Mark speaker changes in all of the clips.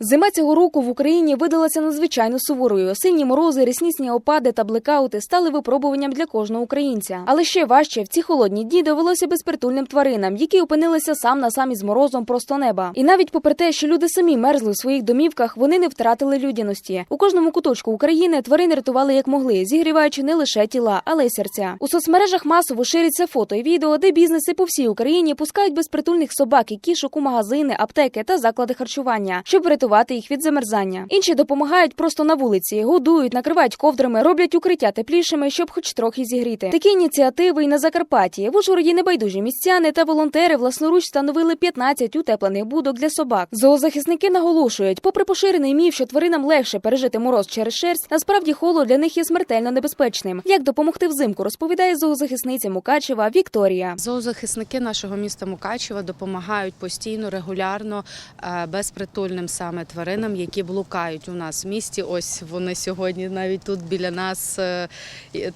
Speaker 1: Зима цього року в Україні видалася надзвичайно суворою. Сильні морози, ряснісні опади та блекаути стали випробуванням для кожного українця. Але ще важче в ці холодні дні довелося безпритульним тваринам, які опинилися сам на самі з морозом просто неба. І навіть попри те, що люди самі мерзли в своїх домівках, вони не втратили людяності. У кожному куточку України тварин рятували як могли, зігріваючи не лише тіла, але й серця. У соцмережах масово ширяться фото і відео, де бізнеси по всій Україні пускають безпритульних собак і кішок у магазини, аптеки та заклади харчування, щоб врятувати їх від замерзання. Інші допомагають просто на вулиці, годують, накривають ковдрами, роблять укриття теплішими, щоб хоч трохи зігріти. Такі ініціативи і на Закарпатті. В Ужгороді небайдужі містяни та волонтери власноруч встановили 15 утеплених будок для собак. Зоозахисники наголошують, попри поширений міф, що тваринам легше пережити мороз через шерсть, насправді холод для них є смертельно небезпечним. Як допомогти взимку, розповідає зоозахисниця Мукачева Вікторія.
Speaker 2: Зоозахисники нашого міста Мукачева допомагають постійно, регулярно е, безпритульним саме тваринам, які блукають у нас в місті. Ось вони сьогодні навіть тут біля нас е,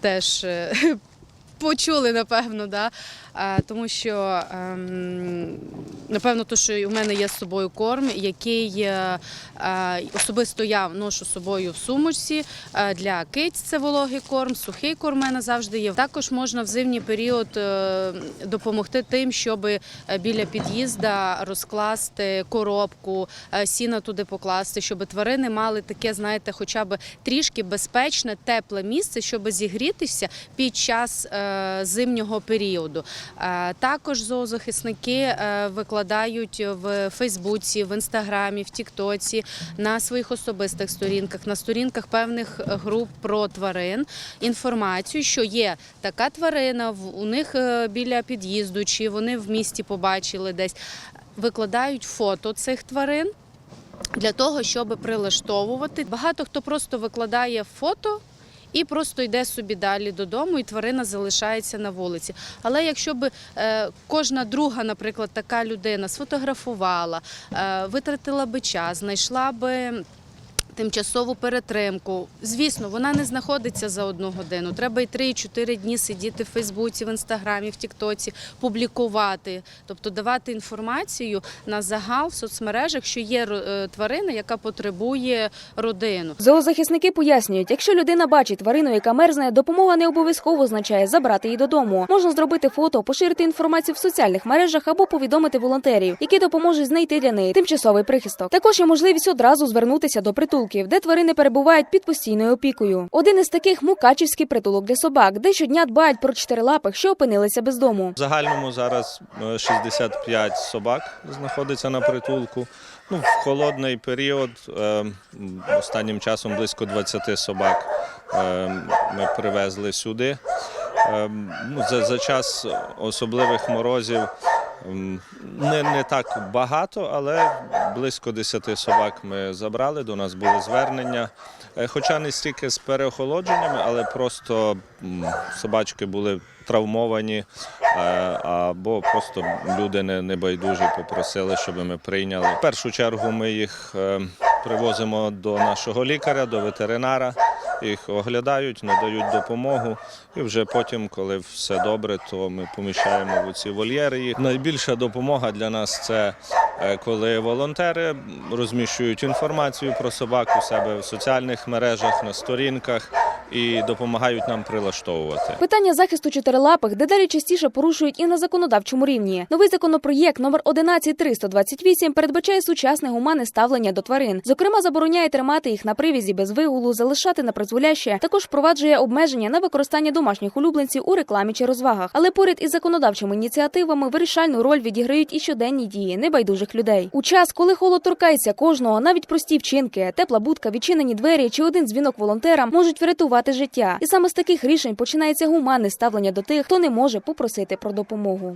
Speaker 2: теж. Почули, напевно, да? Е, тому що ем, напевно, то, що у мене є з собою корм, який е, е, особисто я ношу з собою в сумочці для киць це вологий корм, сухий корм у мене завжди є. Також можна в зимній період допомогти тим, щоб біля під'їзда розкласти коробку, сіна туди покласти, щоб тварини мали таке, знаєте, хоча б трішки безпечне, тепле місце, щоб зігрітися під час зимнього періоду. Е, Також зоозахисники е, викладають в Фейсбуці, в інстаграмі, в Тіктоці, на своїх особистих сторінках, на сторінках певних груп про тварин інформацію, що є така тварина, у них е, біля під'їзду, чи вони в місті побачили десь. Викладають фото цих тварин для того, щоб прилаштовувати. Багато хто просто викладає фото. І просто йде собі далі додому, і тварина залишається на вулиці. Але якщо б е, кожна друга, наприклад, така людина сфотографувала, е, витратила би час, знайшла би тимчасову перетримку. Звісно, вона не знаходиться за одну годину. Треба і 3-4 дні сидіти в Фейсбуці, в інстаграмі, в Тіктоці, публікувати, тобто давати інформацію на загал в соцмережах, що є е, тварина, яка потребує родину.
Speaker 1: Зоозахисники пояснюють, якщо людина бачить тварину, яка мерзне, допомога не обов'язково означає забрати її додому. Можна зробити фото, поширити інформацію в соціальних мережах або повідомити волонтерів, які допоможуть знайти для неї тимчасовий прихисток. Також є можливість одразу звернутися до притулків, де тварини перебувають під постійною опікою. Один із таких мукачівський притулок для собак, де щодня дбають про чотирилапих, що опинилися без дому.
Speaker 3: В загальному зараз е, 65 собак знаходиться на притулку. Ну, в холодний період е, останнім часом близько 20 собак е, ми привезли сюди. Е, ну, за, за час особливих морозів не, не так багато, але близько 10 собак ми забрали. До нас були звернення. Е, Хоча не стільки з переохолодженнями, але просто собачки були травмовані, е, або просто люди не, не байдужі попросили, щоб ми прийняли. В першу чергу ми їх е, привозимо до нашого лікаря, до ветеринара. Їх оглядають, надають допомогу, і вже потім, коли все добре, то ми поміщаємо в ці вольєри. Найбільша допомога для нас це е, коли волонтери розміщують інформацію про собак у себе в соціальних мережах, на сторінках і допомагають нам прилаштовувати.
Speaker 1: Питання захисту чотирилапих дедалі частіше порушують і на законодавчому рівні. Новий законопроєкт номер 11328 передбачає сучасне гуманне ставлення до тварин. Зокрема, забороняє тримати їх на привізі без вигулу, залишати на призволяще. Також впроваджує обмеження на використання домашніх улюбленців у рекламі чи розвагах. Але поряд із законодавчими ініціативами вирішальну роль відіграють і щоденні дії небайдужих людей. У час, коли холод торкається кожного, навіть прості вчинки, тепла будка, відчинені двері чи один дзвінок волонтерам можуть врятувати життя. І саме з таких рішень починається гуманне ставлення до тих, хто не може попросити про допомогу.